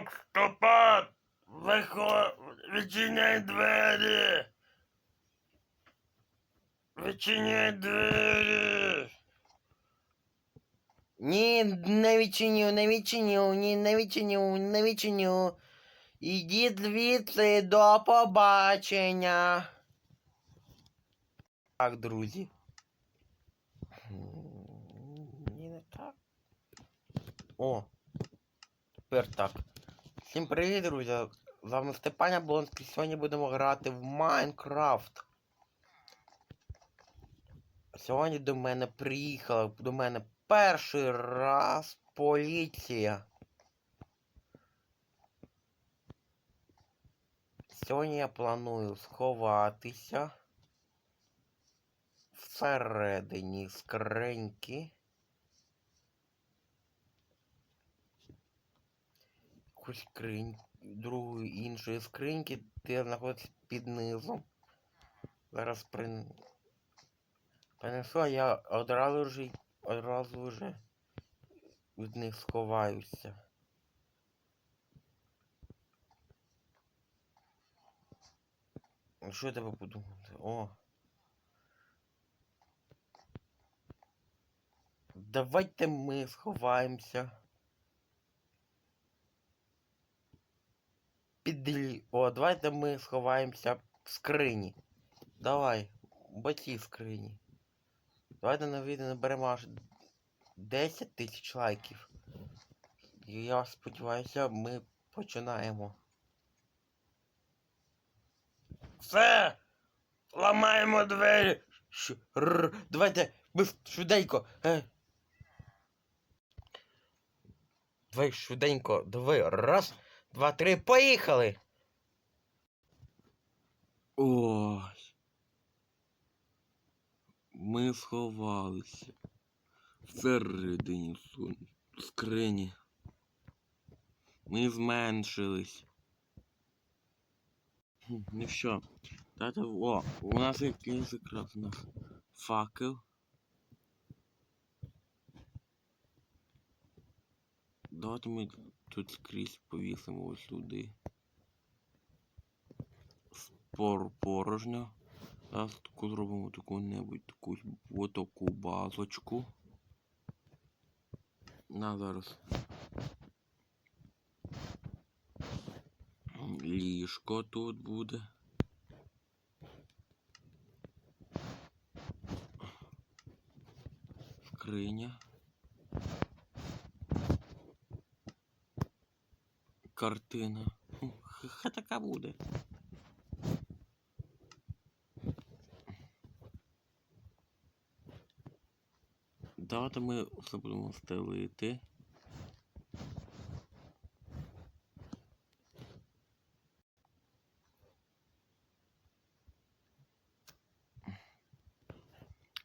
Октопад! Вихо... Відчиняй двері! Відчиняй двері! Ні, не відчиню, не відчиню, ні, не відчиню, не відчиню. Ідіть звідси до побачення. Так, друзі. Ні, не так. О. Тепер так. Всім привіт, друзі. З вами Степаня Блонський. Сьогодні будемо грати в Майнкрафт. Сьогодні до мене приїхала до мене перший раз поліція. Сьогодні я планую сховатися всередині скриньки. Скринь, другої іншої скриньки, де знаходиться під низом. Зараз при... Принесу, а я одразу вже одразу вже від них сховаюся. Що я тебе подумати? О. Давайте ми сховаємося. Підлі... О, давайте ми сховаємося в скрині. Давай, в скрині. Давайте на відео наберемо аж 10 тисяч лайків. І я сподіваюся, ми починаємо. Все! Ламаємо двері! Р... Давайте швиденько. Е. Давай швиденько. Давай. Раз, два, три, поїхали! Ось. Ми сховалися. Всередині сон... скрині. Ми зменшились. Ну що, дайте, о, у нас якийсь якраз у факел. Давайте ми тут скрізь повісимо ось сюди. Спор порожньо. Зараз таку зробимо таку-небудь таку отаку базочку. На зараз. Ліжко тут буде. Скриня. Картина. Хай така буде. Давайте ми все будемо стелити.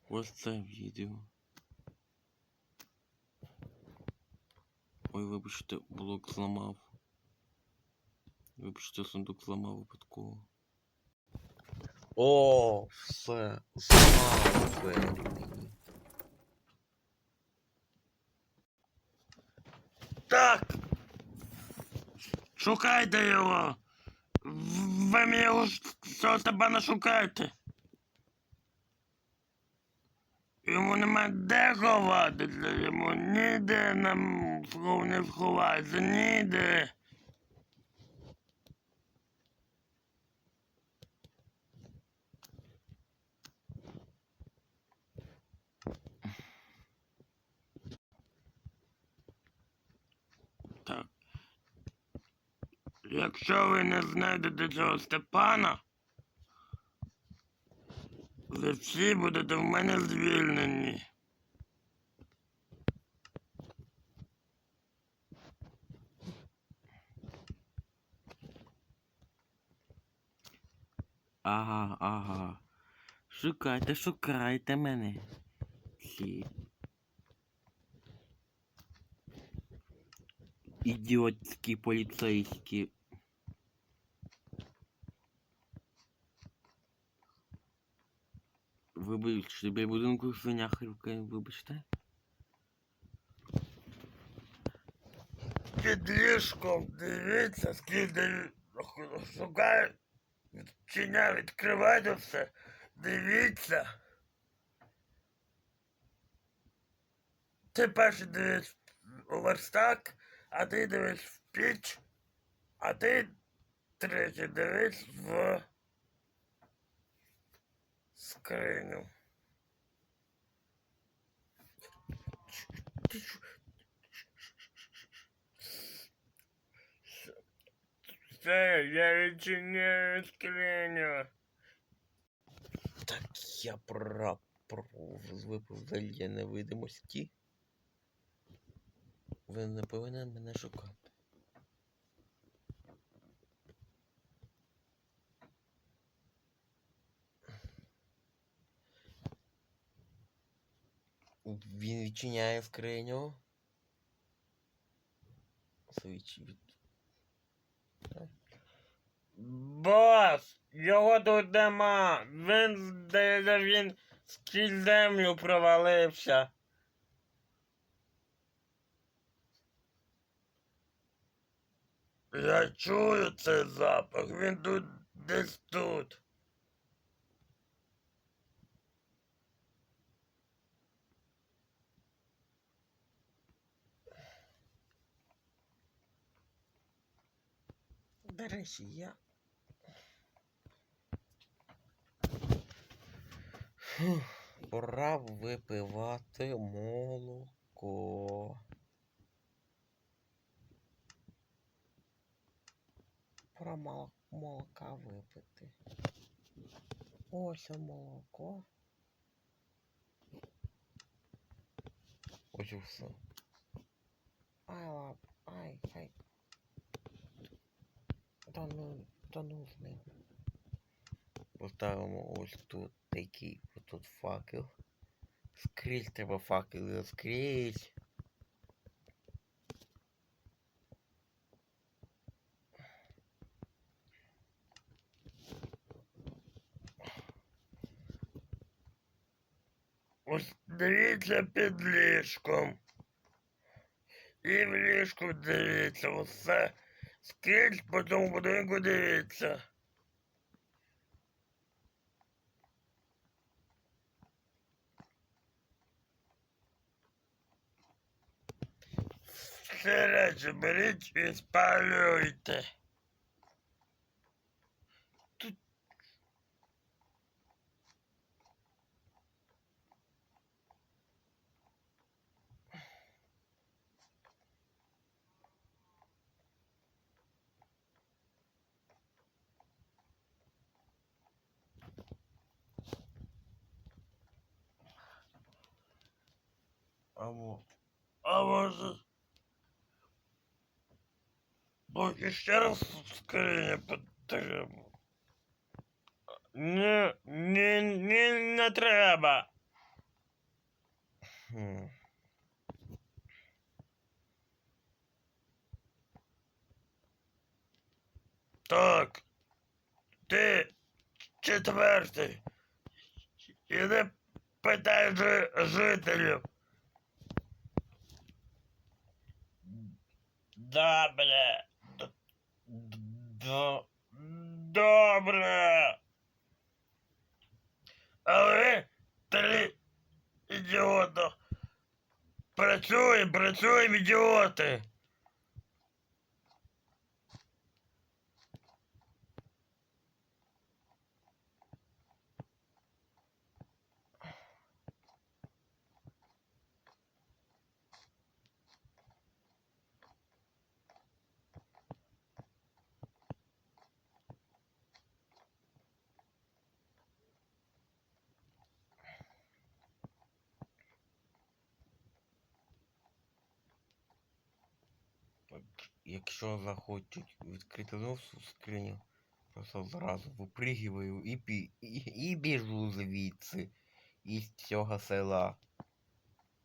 Ось це відео. Ой, вибачте, блок зламав. Вибачте, сундук зламав випадково. О, все. Слава двері мені. Так. Шукайте його. Ви мені його що тебе не шукаєте. Йому нема де ховатися, йому ніде нам не сховається, ніде. Якщо ви не знайдете цього Степана, ви всі будете в мене звільнені. Ага, ага. Шукайте, шукайте мене. Всі. Ідіотські поліцейські. Вибачте, біля будинку свиня хрюкає, вибачте. під ліжком. Дивіться, скільки шукаю. Відчиня, відкривайте все. Дивіться. Ти перший дивись у верстак, а ти дивись в піч, а ти третій дивись в скриню. Все, я відчиняю скриню. Так я прапор випив зелья невидимості. Ви не повинен мене шукати. Він відчиняє скриню. Бос, його тут нема. Він здається, він скрізь землю провалився. Я чую цей запах, він тут десь тут. До речі, я. Пора випивати молоко. Пора мол- молока випити. Ось молоко. Ось і все. Ай, лап, ай, ай. Та ну, та ну. Поставимо ось тут такий тут факел. Скрізь треба факели, скрізь. Ось дивіться під ліжком. І в ліжку дивіться, усе. Скрізь по цьому будинку дивіться. Все речі беріть і спалюйте. А мо. А може... Поки ще раз в скрині потрібно. Ні, ні, ні, не треба. Хм. Так. Ти четвертий. Іди питай жи- жителів. Добре. Д- д- Добре. А ви три ідіота. Працюємо, працюємо, ідіоти. Якщо захочуть відкрити нову скриню, просто зразу випригиваю і, і, і біжу звідси із цього села.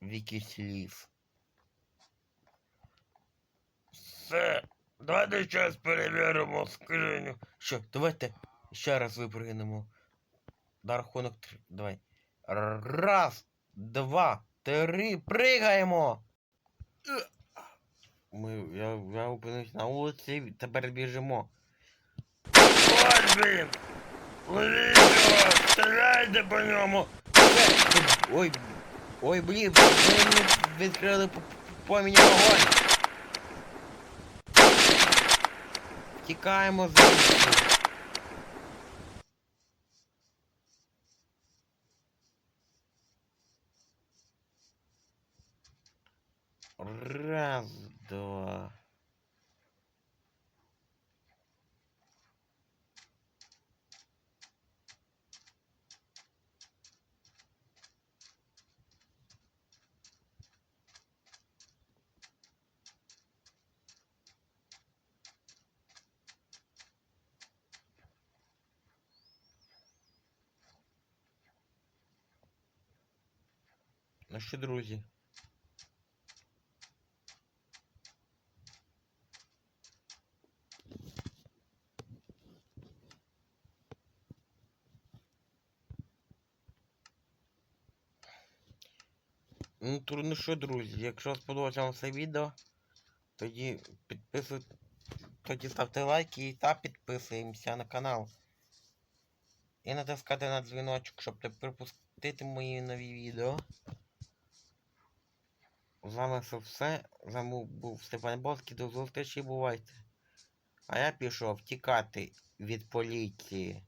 В якийсь ліс. Все. Давайте зараз перевіримо скриню. Що, давайте ще раз випригнемо. На рахунок три. Давай. Раз, два, три, пригаємо! Ми, я, я опинився на вулиці, тепер біжимо. Ось він! Ловіть його! Стріляйте по ньому! Ой, ой, блін, ви мені відкрили по, по мені вогонь. Тікаємо звідси. Раз, два. Ну що, друзі? Ну, ну що, друзі, якщо сподобалося вам це відео, тоді підписуйтесь, тоді ставте лайки та підписуємося на канал. І натискайте на дзвіночок, щоб не пропустити мої нові відео. З вами це все. З вами був Степан Боцький. До зустрічі, бувайте. А я пішов тікати від поліції.